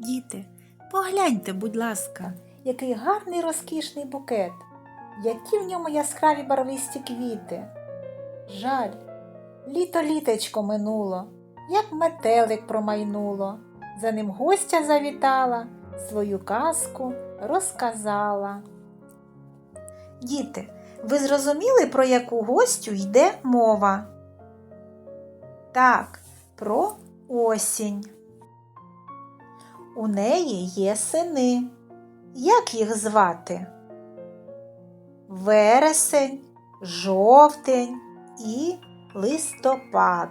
Діти, погляньте, будь ласка, Який гарний розкішний букет, які в ньому яскраві барвисті квіти. Жаль, літо літечко минуло, як метелик промайнуло. За ним гостя завітала, свою казку розказала. діти, ви зрозуміли, про яку гостю йде мова? Так, про осінь. У неї є сини. Як їх звати? Вересень, жовтень і листопад.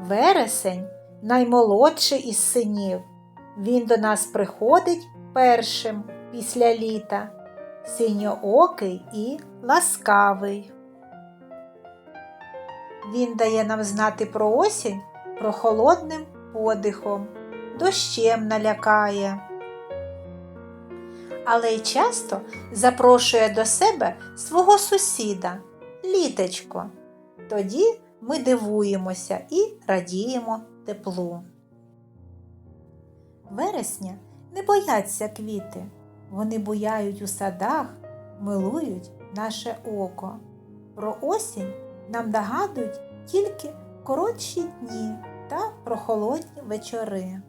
Вересень наймолодший із синів. Він до нас приходить першим після літа, синьоокий і ласкавий. Він дає нам знати про осінь прохолодним подихом, дощем налякає. Але й часто запрошує до себе свого сусіда, літечко. Тоді ми дивуємося і радіємо теплу. Вересня не бояться квіти. Вони буяють у садах, милують наше око. Про осінь нам нагадують тільки коротші дні та прохолодні вечори.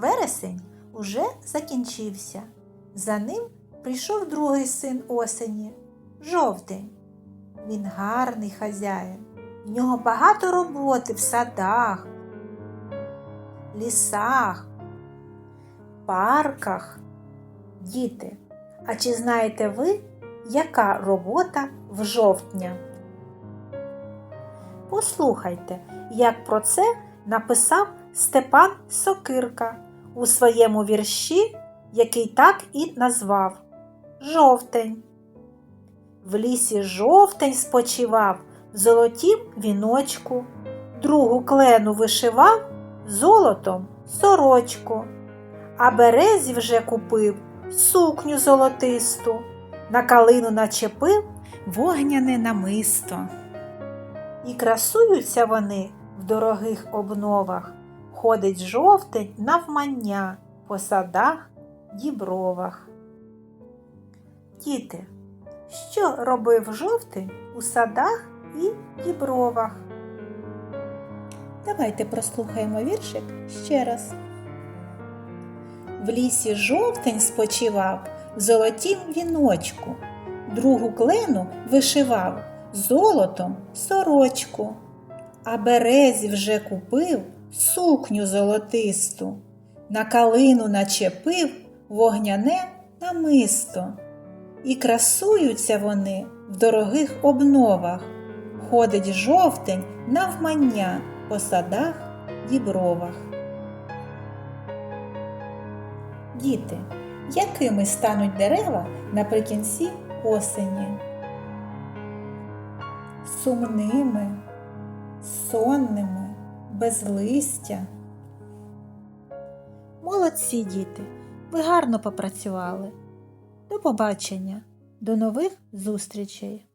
Вересень уже закінчився. За ним прийшов другий син осені жовтень. Він гарний хазяїн. В нього багато роботи в садах, лісах, парках. Діти, а чи знаєте ви, яка робота в жовтня? Послухайте, як про це написав Степан Сокирка у своєму вірші, який так і назвав Жовтень. В лісі жовтень спочивав в золотім віночку, другу клену вишивав золотом сорочку, а березі вже купив сукню золотисту, на калину начепив вогняне намисто. І красуються вони в дорогих обновах, ходить жовтень навмання по садах, дібровах. Діти, що робив жовтень у садах і дібровах? Давайте прослухаємо віршик ще раз. В лісі жовтень спочивав в золотім віночку, другу клену вишивав золотом сорочку, а березі вже купив сукню золотисту, на калину начепив вогняне намисто. І красуються вони в дорогих обновах, ходить жовтень навмання по садах дібровах. Діти, якими стануть дерева наприкінці осені? Сумними, сонними, без листя. Молодці діти, ви гарно попрацювали. До побачення, до нових зустрічей!